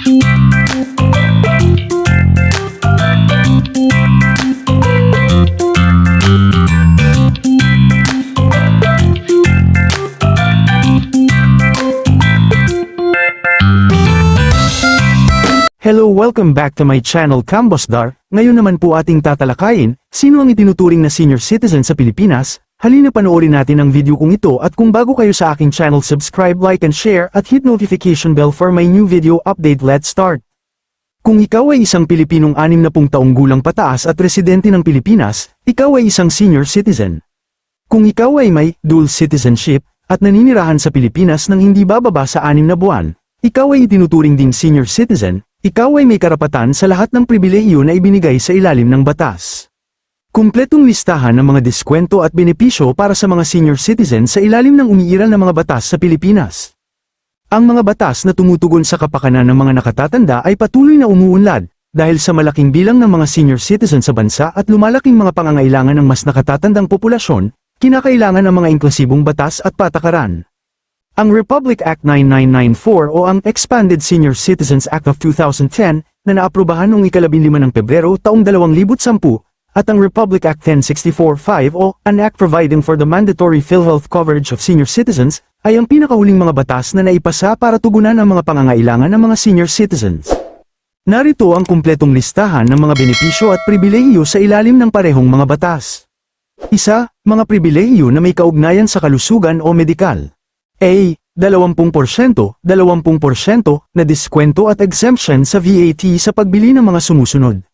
Hello welcome back to my channel Cambosdar. Ngayon naman po ating tatalakayin, sino ang itinuturing na senior citizen sa Pilipinas? Halina panoorin natin ang video kong ito at kung bago kayo sa aking channel subscribe, like and share at hit notification bell for my new video update let's start. Kung ikaw ay isang Pilipinong 60 taong gulang pataas at residente ng Pilipinas, ikaw ay isang senior citizen. Kung ikaw ay may dual citizenship at naninirahan sa Pilipinas nang hindi bababa sa anim na buwan, ikaw ay itinuturing ding senior citizen, ikaw ay may karapatan sa lahat ng pribilehiyo na ibinigay sa ilalim ng batas. Kumpletong listahan ng mga diskwento at benepisyo para sa mga senior citizen sa ilalim ng umiiral na mga batas sa Pilipinas. Ang mga batas na tumutugon sa kapakanan ng mga nakatatanda ay patuloy na umuunlad, dahil sa malaking bilang ng mga senior citizen sa bansa at lumalaking mga pangangailangan ng mas nakatatandang populasyon, kinakailangan ng mga inklusibong batas at patakaran. Ang Republic Act 9994 o ang Expanded Senior Citizens Act of 2010 na naaprubahan noong ikalabinlima ng Pebrero taong 2010 at ang Republic Act 10645 o an act providing for the mandatory PhilHealth coverage of senior citizens ay ang pinakahuling mga batas na naipasa para tugunan ang mga pangangailangan ng mga senior citizens. Narito ang kumpletong listahan ng mga benepisyo at pribilehiyo sa ilalim ng parehong mga batas. Isa, mga pribilehiyo na may kaugnayan sa kalusugan o medikal. A. 20%, 20% na diskwento at exemption sa VAT sa pagbili ng mga sumusunod.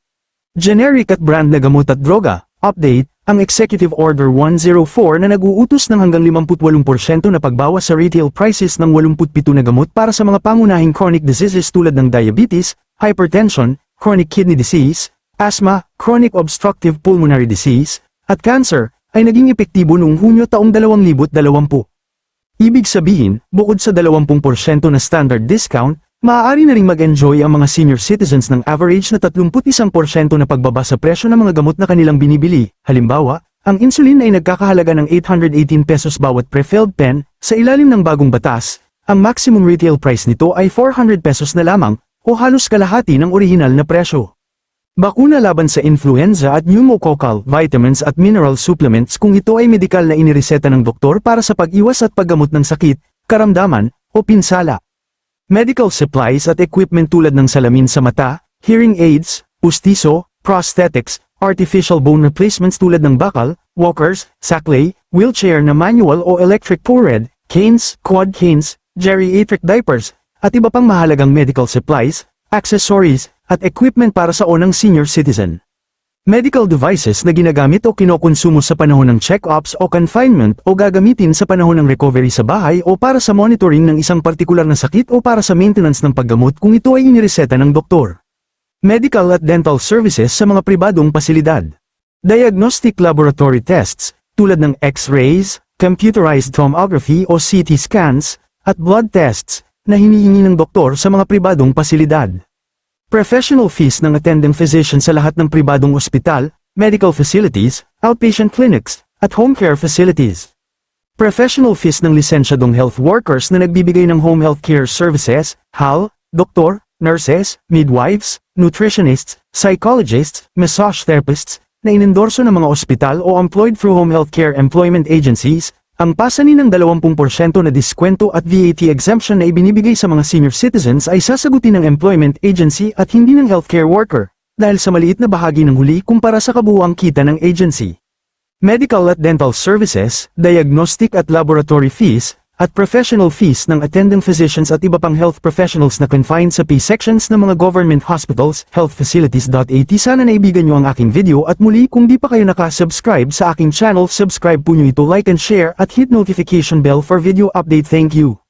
Generic at brand na gamot at droga. Update, ang Executive Order 104 na nag-uutos ng hanggang 58% na pagbawas sa retail prices ng 87 na gamot para sa mga pangunahing chronic diseases tulad ng diabetes, hypertension, chronic kidney disease, asthma, chronic obstructive pulmonary disease, at cancer, ay naging epektibo noong Hunyo taong 2020. Ibig sabihin, bukod sa 20% na standard discount, maaari na ring mag-enjoy ang mga senior citizens ng average na 31% na pagbaba sa presyo ng mga gamot na kanilang binibili. Halimbawa, ang insulin ay nagkakahalaga ng 818 pesos bawat pre-filled pen, sa ilalim ng bagong batas, ang maximum retail price nito ay 400 pesos na lamang, o halos kalahati ng orihinal na presyo. Bakuna laban sa influenza at pneumococcal, vitamins at mineral supplements kung ito ay medikal na inireseta ng doktor para sa pag-iwas at paggamot ng sakit, karamdaman, o pinsala. Medical supplies at equipment tulad ng salamin sa mata, hearing aids, pustiso, prosthetics, artificial bone replacements tulad ng bakal, walkers, saklay, wheelchair na manual o electric forehead, canes, quad canes, geriatric diapers, at iba pang mahalagang medical supplies, accessories, at equipment para sa onang senior citizen. Medical devices na ginagamit o kinokonsumo sa panahon ng check-ups o confinement o gagamitin sa panahon ng recovery sa bahay o para sa monitoring ng isang partikular na sakit o para sa maintenance ng paggamot kung ito ay inireseta ng doktor. Medical at dental services sa mga pribadong pasilidad. Diagnostic laboratory tests, tulad ng x-rays, computerized tomography o CT scans, at blood tests, na hinihingi ng doktor sa mga pribadong pasilidad. Professional fees ng attending physician sa lahat ng pribadong ospital, medical facilities, outpatient clinics, at home care facilities. Professional fees ng lisensyadong health workers na nagbibigay ng home health care services, HAL, doktor, nurses, midwives, nutritionists, psychologists, massage therapists, na inendorso ng mga ospital o employed through home health care employment agencies, ang pasanin ng 20% na diskwento at VAT exemption na ibinibigay sa mga senior citizens ay sasagutin ng employment agency at hindi ng healthcare worker, dahil sa maliit na bahagi ng huli kumpara sa kabuuang kita ng agency. Medical at dental services, diagnostic at laboratory fees, at professional fees ng attending physicians at iba pang health professionals na confined sa P-sections ng mga government hospitals, health facilities.at sana naibigan nyo ang aking video at muli kung di pa kayo nakasubscribe sa aking channel subscribe po nyo ito like and share at hit notification bell for video update thank you.